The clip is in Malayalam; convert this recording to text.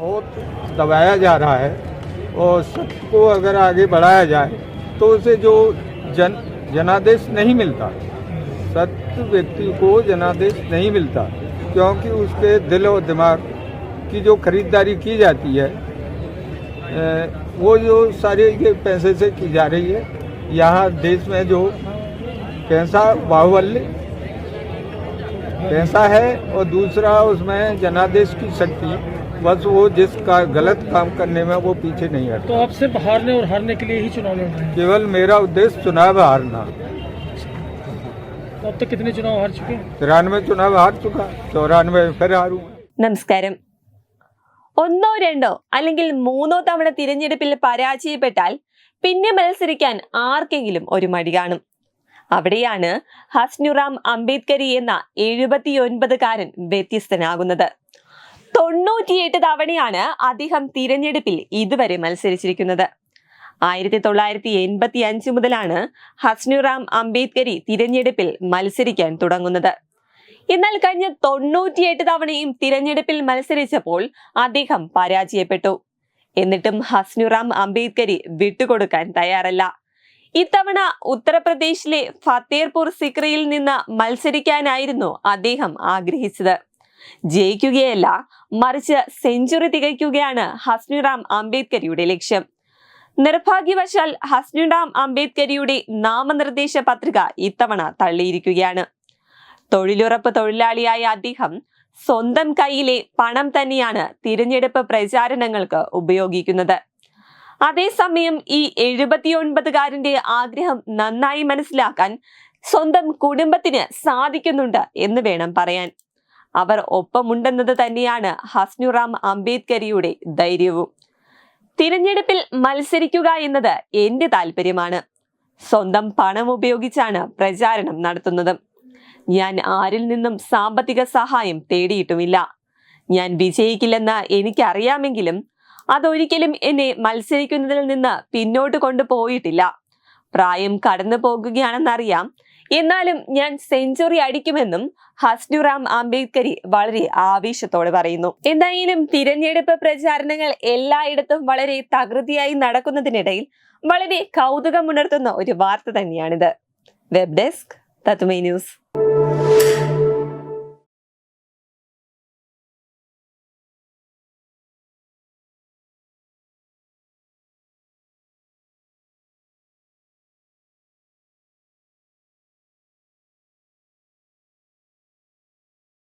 बहुत दबाया जा रहा है और सत्य को अगर आगे बढ़ाया जाए तो उसे जो जन, जनादेश नहीं मिलता सत्य व्यक्ति को जनादेश नहीं मिलता, क्योंकि उसके दिल और दिमाग की जो खरीदारी की जाती है वो जो सारे ये पैसे से की जा रही है। यहाँ देश में जो पैसा बाहुबल्य, पैसा है और दूसरा उसमें जनादेश की शक्ति बस वो जिसका गलत काम करने में वो पीछे नहीं हटता तो आप सिर्फ हारने और हारने के लिए ही चुनाव लड़ रहे हैं केवल मेरा उद्देश्य चुनाव हारना तो अब तक कितने चुनाव हार चुके हैं तिरानवे चुनाव हार चुका चौरानवे फिर हारूंगा നമസ്കാരം ഒന്നോ രണ്ടോ അല്ലെങ്കിൽ മൂന്നോ തവണ തിരഞ്ഞെടുപ്പിൽ പരാജയപ്പെട്ടാൽ പിന്നെ മത്സരിക്കാൻ ആർക്കെങ്കിലും ഒരു മടി കാണും അവിടെയാണ് ഹസ്നുറാം അംബേദ്കരി എന്ന എഴുപത്തിയൊൻപതുകാരൻ വ്യത്യസ്തനാകുന്നത് തൊണ്ണൂറ്റിയെട്ട് തവണയാണ് അദ്ദേഹം തിരഞ്ഞെടുപ്പിൽ ഇതുവരെ മത്സരിച്ചിരിക്കുന്നത്. ആയിരത്തി തൊള്ളായിരത്തി എൺപത്തി അഞ്ച് മുതലാണ് ഹസ്നുറാം അംബേദ്കരി തിരഞ്ഞെടുപ്പിൽ മത്സരിക്കാൻ തുടങ്ങുന്നത്. എന്നാൽ കഴിഞ്ഞ തൊണ്ണൂറ്റിയെട്ട് തവണയും തിരഞ്ഞെടുപ്പിൽ മത്സരിച്ചപ്പോൾ അദ്ദേഹം പരാജയപ്പെട്ടു. എന്നിട്ടും ഹസ്നുറാം അംബേദ്കരി വിട്ടുകൊടുക്കാൻ തയ്യാറല്ല. ഇത്തവണ ഉത്തർപ്രദേശിലെ ഫത്തേർപൂർ സിക്രിയിൽ നിന്ന് മത്സരിക്കാനായിരുന്നു അദ്ദേഹം ആഗ്രഹിച്ചത്. ജയിക്കുകയല്ല മറിച്ച് സെഞ്ചുറി തികയ്ക്കുകയാണ് ഹസ്നുറാം അംബേദ്കരിയുടെ ലക്ഷ്യം. നിർഭാഗ്യവശാൽ ഹസ്നുറാം അംബേദ്കരിയുടെ നാമനിർദ്ദേശ പത്രിക ഇത്തവണ തള്ളിയിരിക്കുകയാണ്. തൊഴിലുറപ്പ് തൊഴിലാളിയായ അദ്ദേഹം സ്വന്തം കയ്യിലെ പണം തന്നെയാണ് തിരഞ്ഞെടുപ്പ് പ്രചാരണങ്ങൾക്ക് ഉപയോഗിക്കുന്നത്. അതേസമയം ഈ എഴുപത്തിയൊൻപതുകാരന്റെ ആഗ്രഹം നന്നായി മനസ്സിലാക്കാൻ സ്വന്തം കുടുംബത്തിന് സാധിക്കുന്നുണ്ട് എന്ന് വേണം പറയാൻ. അവർ ഒപ്പമുണ്ടെന്നത് തന്നെയാണ് ഹസ്നുറാം അംബേദ്കരിയുടെ ധൈര്യവും. തിരഞ്ഞെടുപ്പിൽ മത്സരിക്കുക എന്നത് എന്റെ താല്പര്യമാണ് സ്വന്തം പണം ഉപയോഗിച്ചാണ് പ്രചാരണം നടത്തുന്നത്. ഞാൻ ആരിൽ നിന്നും സാമ്പത്തിക സഹായം തേടിയിട്ടുമില്ല. ഞാൻ വിജയിക്കില്ലെന്ന് എനിക്കറിയാമെങ്കിലും അതൊരിക്കലും എന്നെ മത്സരിക്കുന്നതിൽ നിന്ന് പിന്നോട്ട് കൊണ്ടുപോയിട്ടില്ല. പ്രായം കടന്നു പോകുകയാണെന്നറിയാം എന്നാലും ഞാൻ സെഞ്ചുറി അടിക്കുമെന്നും ഹസ്നുറാം അംബേദ്കരി വളരെ ആവേശത്തോടെ പറയുന്നു. എന്തായാലും തിരഞ്ഞെടുപ്പ് പ്രചാരണങ്ങൾ എല്ലായിടത്തും വളരെ തകൃതിയായി നടക്കുന്നതിനിടയിൽ വളരെ കൗതുകമുണർത്തുന്ന ഒരു വാർത്ത തന്നെയാണിത്. വെബ് ഡെസ്ക് തത്മൈ ന്യൂസ്.